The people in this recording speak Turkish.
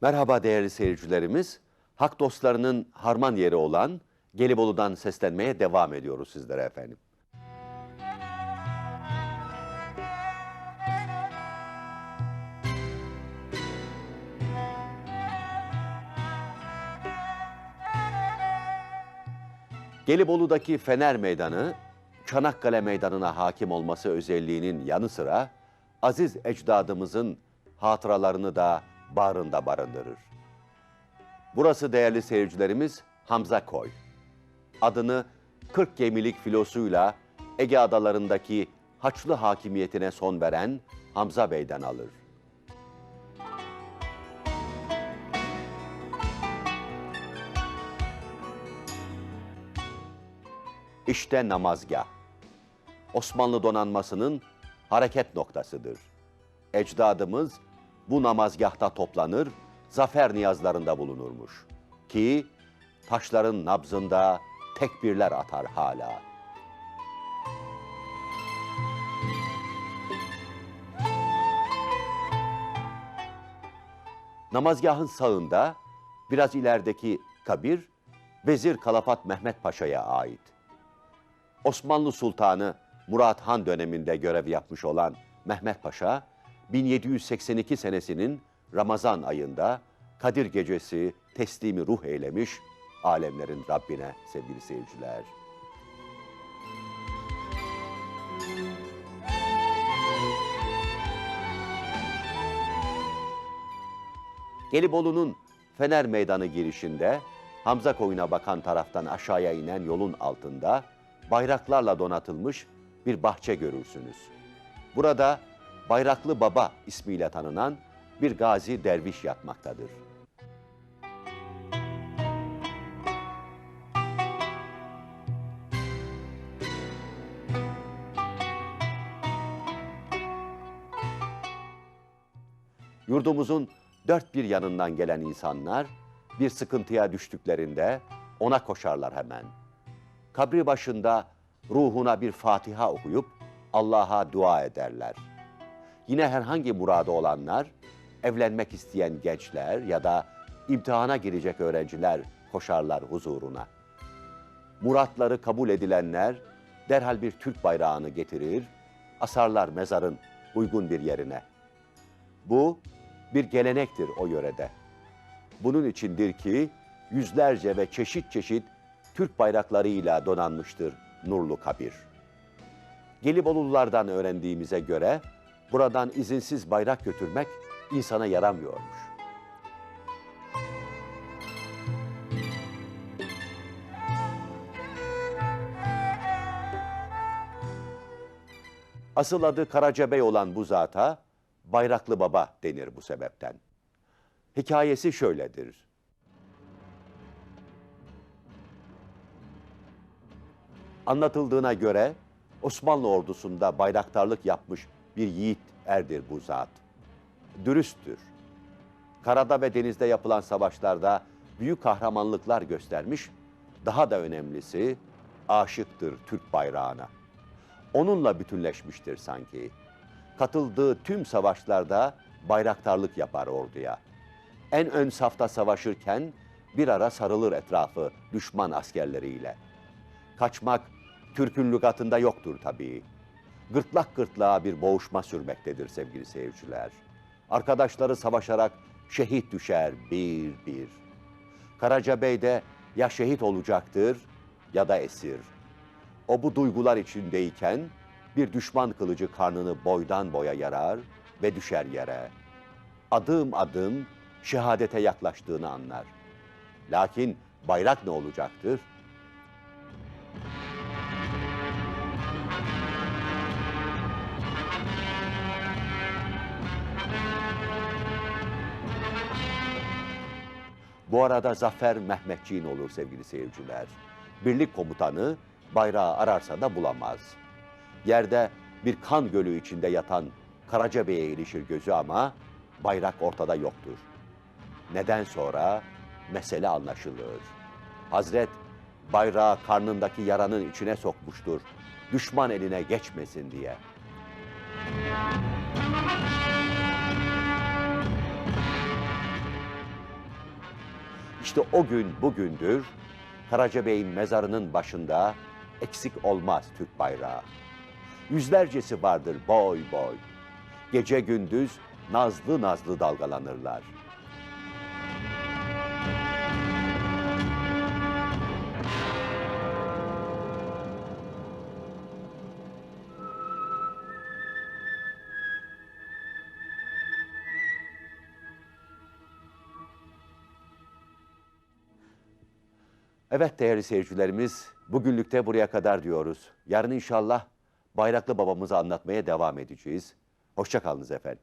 Merhaba değerli seyircilerimiz. Hak dostlarının harman yeri olan Gelibolu'dan seslenmeye devam ediyoruz sizlere efendim. Gelibolu'daki Fener Meydanı, Çanakkale Meydanı'na hakim olması özelliğinin yanı sıra aziz ecdadımızın hatıralarını da bağrında barındırır. Burası değerli seyircilerimiz Hamza Koy. Adını 40 gemilik filosuyla Ege adalarındaki Haçlı hakimiyetine son veren Hamza Bey'den alır. İşte namazgah. Osmanlı donanmasının hareket noktasıdır. Ecdadımız bu namazgahta toplanır, zafer niyazlarında bulunurmuş. Ki taşların nabzında tekbirler atar hala. Namazgahın sağında biraz ilerideki kabir Vezir Kalafat Mehmet Paşa'ya ait. Osmanlı Sultanı Murat Han döneminde görev yapmış olan Mehmet Paşa, 1782 senesinin Ramazan ayında Kadir Gecesi teslimi ruh eylemiş alemlerin Rabbine sevgili seyirciler. Gelibolu'nun Fener Meydanı girişinde Hamza Koyun'a bakan taraftan aşağıya inen yolun altında bayraklarla donatılmış bir bahçe görürsünüz. Burada Bayraklı Baba ismiyle tanınan bir gazi derviş yatmaktadır. Yurdumuzun dört bir yanından gelen insanlar bir sıkıntıya düştüklerinde ona koşarlar hemen. Kabri başında ruhuna bir Fatiha okuyup Allah'a dua ederler. Yine herhangi muradı olanlar, evlenmek isteyen gençler ya da imtihana girecek öğrenciler koşarlar huzuruna. Muratları kabul edilenler derhal bir Türk bayrağını getirir, asarlar mezarın uygun bir yerine. Bu bir gelenektir o yörede. Bunun içindir ki yüzlerce ve çeşit çeşit Türk bayraklarıyla donanmıştır nurlu kabir. Gelibolululardan öğrendiğimize göre buradan izinsiz bayrak götürmek insana yaramıyormuş. Asıl adı Karacabey olan bu zata Bayraklı Baba denir bu sebepten. Hikayesi şöyledir. Anlatıldığına göre Osmanlı ordusunda bayraktarlık yapmış bir yiğit erdir bu zat. Dürüsttür. Karada ve denizde yapılan savaşlarda büyük kahramanlıklar göstermiş, daha da önemlisi aşıktır Türk bayrağına. Onunla bütünleşmiştir sanki. Katıldığı tüm savaşlarda bayraktarlık yapar orduya. En ön safta savaşırken bir ara sarılır etrafı düşman askerleriyle. Kaçmak Türk'ün lügatında yoktur tabii. Gırtlak gırtlağa bir boğuşma sürmektedir sevgili seyirciler. Arkadaşları savaşarak şehit düşer bir bir. Karacabey de ya şehit olacaktır ya da esir. O bu duygular içindeyken bir düşman kılıcı karnını boydan boya yarar ve düşer yere. Adım adım şehadete yaklaştığını anlar. Lakin bayrak ne olacaktır? Bu arada Zafer Mehmetçiğin olur sevgili seyirciler. Birlik komutanı bayrağı ararsa da bulamaz. Yerde bir kan gölü içinde yatan Karacabey'e ilişir gözü ama bayrak ortada yoktur. Neden sonra mesele anlaşılır. Hazret bayrağı karnındaki yaranın içine sokmuştur. Düşman eline geçmesin diye. İşte o gün bugündür Karacabey'in mezarının başında eksik olmaz Türk bayrağı. Yüzlercesi vardır boy boy. Gece gündüz nazlı nazlı dalgalanırlar. Evet değerli seyircilerimiz, bugünlük de buraya kadar diyoruz. Yarın inşallah Bayraklı babamızı anlatmaya devam edeceğiz. Hoşçakalınız efendim.